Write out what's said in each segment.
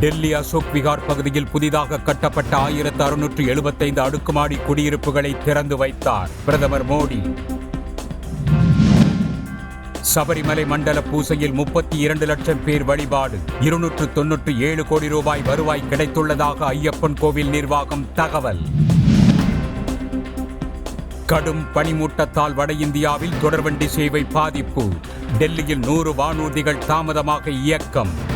டெல்லி அசோக் விகார் பகுதியில் புதிதாக கட்டப்பட்ட ஆயிரத்து அறுநூற்று எழுபத்தைந்து அடுக்குமாடி குடியிருப்புகளை திறந்து வைத்தார் பிரதமர் மோடி. சபரிமலை மண்டல பூசையில் முப்பத்தி இரண்டு லட்சம் பேர் வழிபாடு இருநூற்று தொன்னூற்று ஏழு கோடி ரூபாய் வருவாய் கிடைத்துள்ளதாக ஐயப்பன் கோவில் நிர்வாகம் தகவல். கடும் பனிமூட்டத்தால் வட இந்தியாவில் தொடர்வண்டி சேவை பாதிப்பு டெல்லியில் நூறு வானூர்திகள் தாமதமாக இயக்கம்.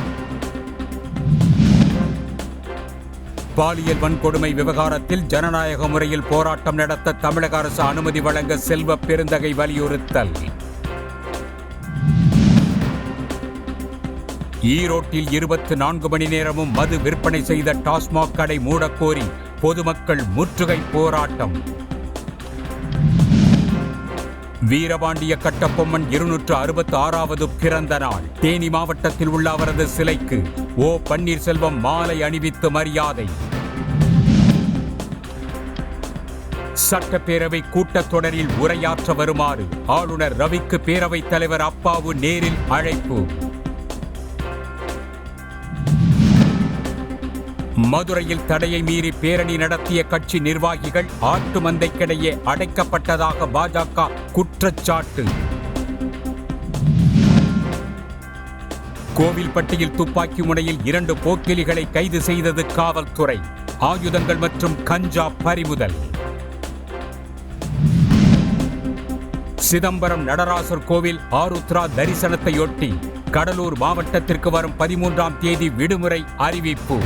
பாலியல் வன்கொடுமை விவகாரத்தில் ஜனநாயக முறையில் போராட்டம் நடத்த தமிழக அரசு அனுமதி வழங்க செல்வ பெருந்தகை வலியுறுத்தல். ஈரோட்டில் இருபத்தி நான்கு மணி நேரமும் மது விற்பனை செய்த டாஸ்மாக் கடை மூடக்கோரி பொதுமக்கள் முற்றுகை போராட்டம். வீரபாண்டிய கட்டபொம்மன் இருநூற்று அறுபத்தி ஆறாவது பிறந்த நாள். தேனி மாவட்டத்தில் உள்ள அவரது சிலைக்கு ஓ. பன்னீர்செல்வம் மாலை அணிவித்து மரியாதை. சட்டப்பேரவை கூட்டத்தொடரில் உரையாற்ற வருமாறு ஆளுநர் ரவிக்கு பேரவைத் தலைவர் அப்பாவு நேரில் அழைப்பு. மதுரையில் தடையை மீறி பேரணி நடத்திய கட்சி நிர்வாகிகள் ஆட்டு மந்தைக்கிடையே அடைக்கப்பட்டதாக பாஜக குற்றச்சாட்டு. கோவில்பட்டியில் துப்பாக்கி முனையில் இரண்டு போக்கிலிகளை கைது செய்தது காவல்துறை. ஆயுதங்கள் மற்றும் கஞ்சா பறிமுதல். சிதம்பரம் நடராசர் கோவில் ஆருத்ரா தரிசனத்தையொட்டி கடலூர் மாவட்டத்திற்கு வரும் பதிமூன்றாம் தேதி விடுமுறை அறிவிப்பு.